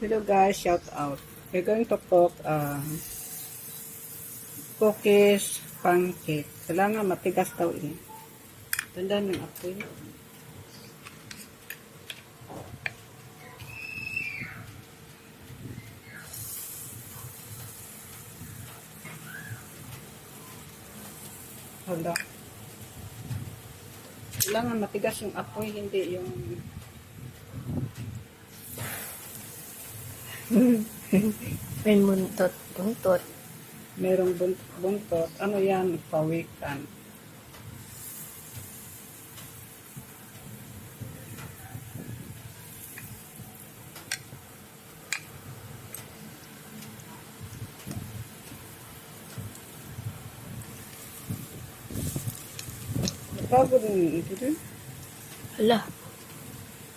Hello guys, shout out. We're going to cook uh, cookies, pancake. Kailangan matigas daw eh. Tandaan yung apoy. Hala. Kailangan matigas yung apoy, hindi yung May muntot, buntot. merong bun- buntot. Ano yan? Pawikan. Napagod na. Ito rin. Hala.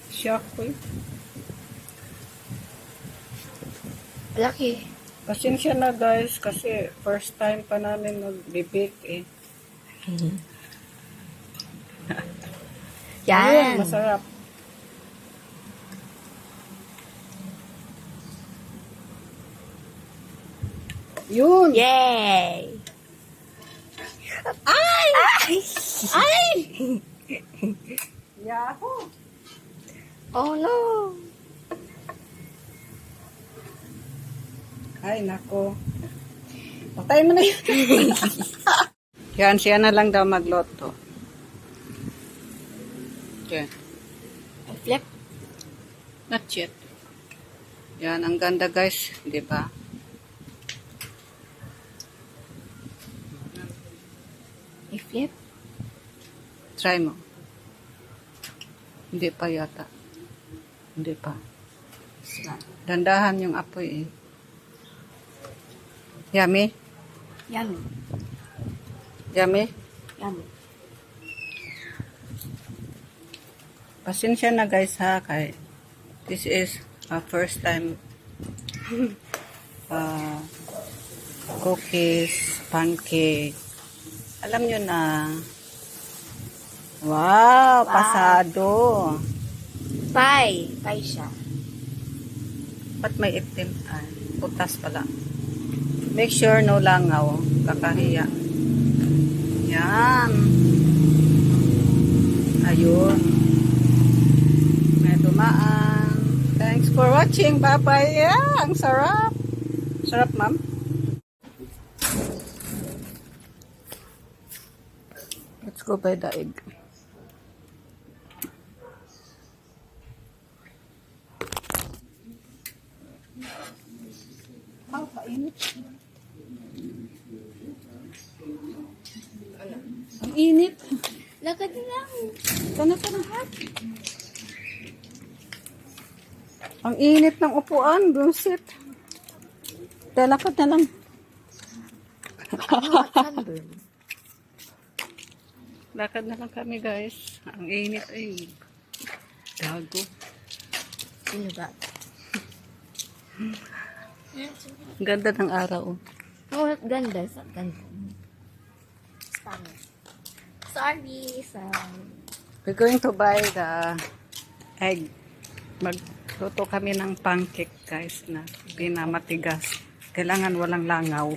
Shock ko eh. Laki. Pasensya na guys kasi first time pa namin mag-bake eh. Ayun, Yan. masarap. Yun! Yay! Ay! Ay! Ay! Yahoo! Oh no! Ay, nako. Patay mo na yun. Yan, siya na lang daw magloto. Okay. Flip. Not yet. Yan, ang ganda guys. Di ba? I-flip. Try mo. Hindi pa yata. Hindi pa. Dandahan yung apoy eh. Yummy? Yummy. Yummy? Yummy. Pasensya na guys ha, kay this is uh, first time uh, cookies, pancake. Alam nyo na. Wow, pasado. Pie. Pie siya. Ba't may itim? Ay, putas pala. Make sure no langaw. Kakahiya. Yan. Ayun. May dumaan. Thanks for watching. Bye-bye. Yeah, ang sarap. Sarap, ma'am. Let's go by the egg. Ah, kainit. Ang init. Lagad lang. Kana ka ng hat. Ang init ng upuan, bullshit. Dalakad na lang. Lakad na lang kami, guys. Ang init ay gago. Sino ba? Ang ganda ng araw. Oh, ganda. Sa ganda. Spanish. Sorry, sorry. We're going to buy the egg. Magluto kami ng pancake, guys, na pinamatigas. Kailangan walang langaw.